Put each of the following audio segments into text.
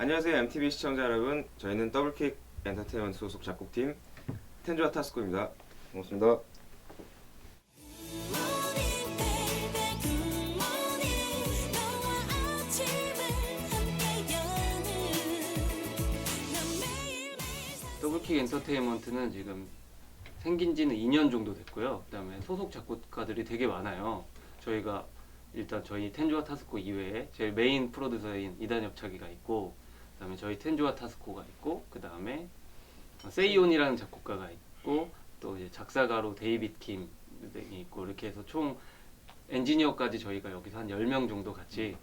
안녕하세요 MTV 시청자 여러분 저희는 더블킥 엔터테인먼트 소속 작곡팀 텐조와 타스코입니다 반갑습니다 더블킥 엔터테인먼트는 지금 생긴 지는 2년 정도 됐고요. 그다음에 소속 작곡가들이 되게 많아요. 저희가 일단 저희 텐조와 타스코 이외에 제일 메인 프로듀서인 이단엽 차기가 있고 그다음에 저희 텐조와 타스코가 있고 그다음에 세이온이라는 작곡가가 있고 또 이제 작사가로 데이빗 킴이 있고 이렇게 해서 총 엔지니어까지 저희가 여기서 한 10명 정도 같이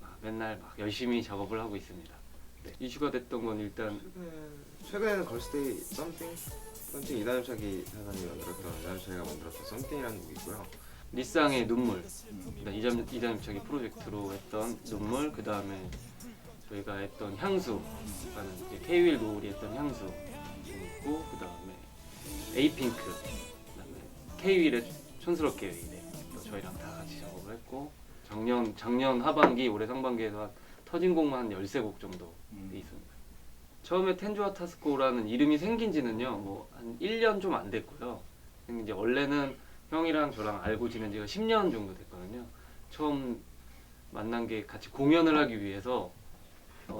막 맨날 막 열심히 작업을 하고 있습니다. 네, 이슈가 됐던 건 일단 최근에는 걸스데이 썸띵 썸띵 이다현 차기 사장님이 만들었던 이다현 차기가 만들었던 썸띵이라는 곡이 있고요. 리쌍의 눈물. 네, 이담 이담차기 프로젝트로 했던 눈물 그 다음에 저희가 했던 향수라는 케이윌 노을이 했던 향수 있고 그 다음에 에이핑크 그 다음에 케이윌의 촌스럽게 또 저희랑 다 같이 작업을 했고 작년 작년 하반기 올해 상반기에서 한 터진 곡만 한 13곡 정도 돼 있습니다. 처음에 텐조아 타스코라는 이름이 생긴 지는요, 뭐 한 1년 좀 안 됐고요. 이제 원래는 형이랑 저랑 알고 지낸 지가 10년 정도 됐거든요. 처음 만난 게 같이 공연을 하기 위해서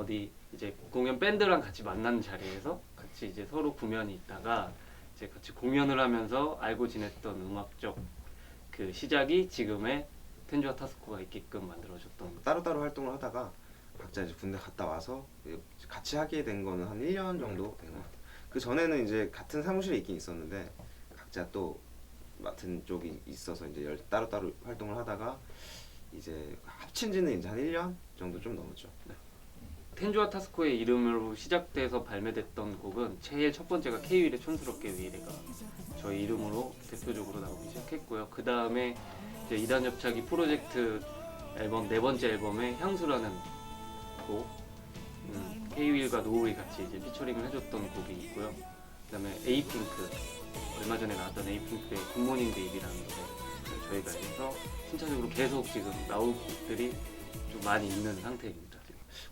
어디 이제 공연 밴드랑 같이 만난 자리에서 같이 이제 서로 구면이 있다가 이제 같이 공연을 하면서 알고 지냈던 음악적 그 시작이 지금의 텐조아 타스코가 있게끔 만들어졌던 따로따로 활동을 하다가 각자 이제 군대 갔다 와서 같이 하게 된 거는 한 1년 정도 된 것 같아요. 그 전에는 이제 같은 사무실에 있긴 있었는데 각자 또 맡은 쪽이 있어서 이제 열- 따로따로 활동을 하다가 이제 합친 지는 이제 한 1년 정도 좀 넘었죠 텐조아 타스코의 이름으로 시작돼서 발매됐던 곡은 제일 첫 번째가 K-윌의 촌스럽게 위례가 저희 이름으로 대표적으로 나오기 시작했고요. 그 다음에 이제 이단협차기 프로젝트 앨범 네 번째 앨범에 향수라는 곡, 음, K-윌과 노을이 같이 이제 피처링을 해줬던 곡이 있고요. 그 다음에 에이핑크 얼마 전에 나왔던 에이핑크의 굿모닝 베이비라는 노래 저희가 해서 순차적으로 계속 지금 나올 곡들이 좀 많이 있는 상태입니다.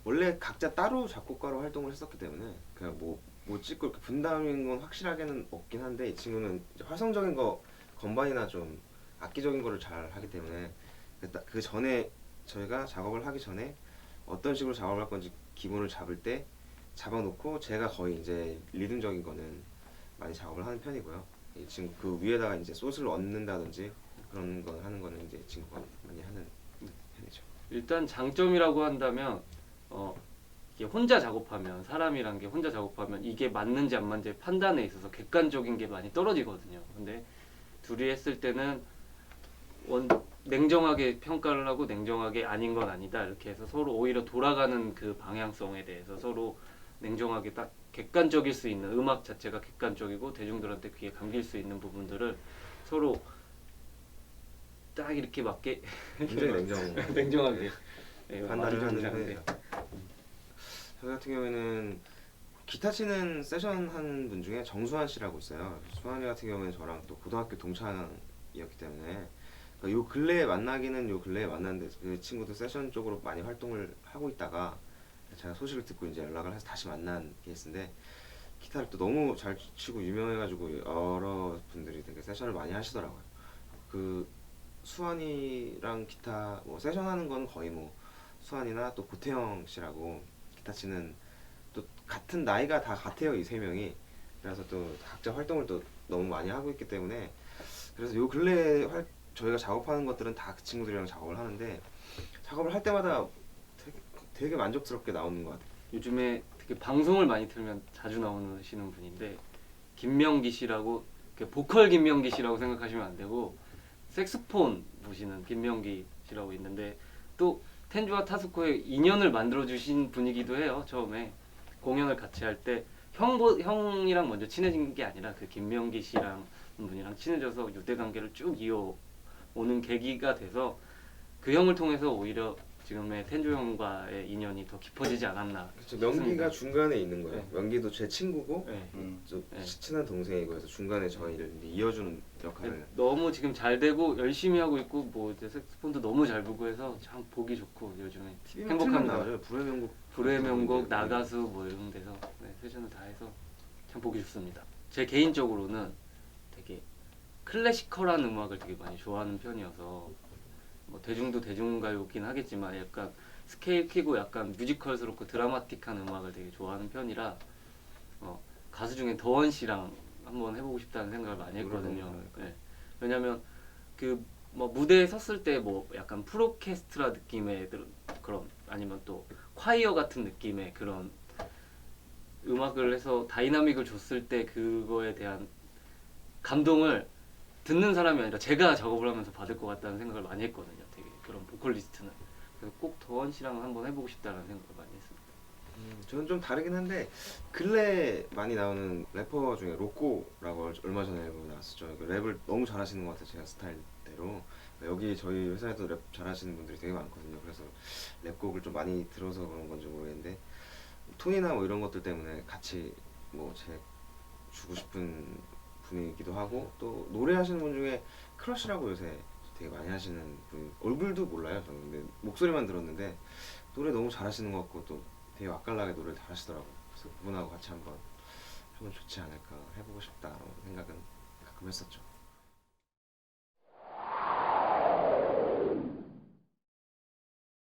원래 각자 따로 작곡가로 활동을 했었기 때문에 그냥 뭐, 뭐 찍고 이렇게 분담인 건 확실하게는 없긴 한데 이 친구는 이제 활성적인 거 건반이나 좀 악기적인 거를 잘 하기 때문에 그, 따- 그 전에 저희가 작업을 하기 전에 어떤 식으로 작업을 할 건지 기본을 잡을 때 잡아놓고 제가 거의 이제 리듬적인 거는 많이 작업을 하는 편이고요. 이 친구 그 위에다가 이제 소스를 얹는다든지 그런 걸 하는 거는 이제 친구가 많이 하는 편이죠. 일단 장점이라고 한다면 어 이게 혼자 작업하면 사람이란 게 혼자 작업하면 이게 맞는지 안 맞는지 판단에 있어서 객관적인 게 많이 떨어지거든요. 근데 둘이 했을 때는 원 냉정하게 평가를 하고 냉정하게 아닌 건 아니다 이렇게 해서 서로 오히려 돌아가는 그 방향성에 대해서 서로 냉정하게 딱 객관적일 수 있는 음악 자체가 객관적이고 대중들한테 귀에 감길 수 있는 부분들을 서로 딱 이렇게 맞게 굉장히 냉정. 냉정하게 예, 판단을 하는 상태예요. 저희 같은 경우에는 기타 치는 세션 한 분 중에 정수환 씨라고 있어요. 수환이 같은 경우는 저랑 또 고등학교 동창이었기 때문에 그러니까 요 근래에 만나기는 요 근래에 만났는데 그 친구도 세션 쪽으로 많이 활동을 하고 있다가 제가 소식을 듣고 이제 연락을 해서 다시 만난 케이스인데 기타를 또 너무 잘 치고 유명해가지고 여러 분들이 되게 세션을 많이 하시더라고요. 그 수환이랑 기타 뭐 세션 하는 건 거의 뭐 수환이나 또 고태영 씨라고 기타 치는 또 같은 나이가 다 같아요 이 세 명이 그래서 또 각자 활동을 또 너무 많이 하고 있기 때문에 그래서 요 근래 활 저희가 작업하는 것들은 다 그 친구들이랑 작업을 하는데 작업을 할 때마다 되게, 되게 만족스럽게 나오는 것 같아요. 요즘에 되게 방송을 많이 틀면 자주 나오시는 분인데 김명기 씨라고 그 보컬 김명기 씨라고 생각하시면 안 되고 색스폰 보시는 김명기 씨라고 있는데 또 텐주와 타스코의 인연을 만들어 주신 분이기도 해요. 처음에 공연을 같이 할 때 형보 형이랑 먼저 친해진 게 아니라 그 김명기 씨랑 분이랑 친해져서 유대 관계를 쭉 이어 오는 계기가 돼서 그 형을 통해서 오히려 지금의 텐조 형과의 인연이 더 깊어지지 않았나. 그렇죠. 명기가 싶습니다. 중간에 있는 거예요. 네. 명기도 제 친구고 네. 음. 좀 네. 친한 동생이고 해서 중간에 저희를 이어주는 역할을 너무 지금 잘 되고 열심히 하고 있고 뭐 이제 색소폰도 너무 잘 불고 해서 참 보기 좋고 요즘에 행복합니다. 불의 명곡 불의 명곡 네. 나가수 뭐 이런 데서 네, 세션을 다 해서 참 보기 좋습니다. 제 개인적으로는 되게 클래시컬한 음악을 되게 많이 좋아하는 편이어서 뭐 대중도 대중가요긴 하겠지만 약간 스케일 키고 약간 뮤지컬스럽고 드라마틱한 음악을 되게 좋아하는 편이라 어, 가수 중에 더원 씨랑 한번 해보고 싶다는 생각을 많이 했거든요. 노래방 네. 왜냐면 그 뭐 무대에 섰을 때 뭐 약간 프로케스트라 느낌의 그런 아니면 또 콰이어 같은 느낌의 그런 음악을 해서 다이나믹을 줬을 때 그거에 대한 감동을 듣는 사람이 아니라 제가 작업을 하면서 받을 것 같다는 생각을 많이 했거든요. 되게 그런 보컬리스트는 그래서 꼭 더원 씨랑 한번 해보고 싶다는 생각을 많이 했습니다. 음, 저는 좀 다르긴 한데 근래 많이 나오는 래퍼 중에 로꼬라고 얼마 전에 앨범 나왔었죠. 그 랩을 너무 잘하시는 것 같아요. 제가 스타일대로 여기 저희 회사에도 랩 잘하시는 분들이 되게 많거든요. 그래서 랩곡을 좀 많이 들어서 그런 건지 모르겠는데 톤이나 뭐 이런 것들 때문에 같이 뭐 제 주고 싶은 분이기도 하고 또 노래하시는 분 중에 크러쉬라고 요새 되게 많이 하시는 분 얼굴도 몰라요 저는. 근데 목소리만 들었는데 노래 너무 잘하시는 것 같고 또 되게 맛깔나게 노래를 잘 하시더라고요. 그래서 그분하고 같이 한번 하면 좋지 않을까 해보고 싶다라는 생각은 가끔 했었죠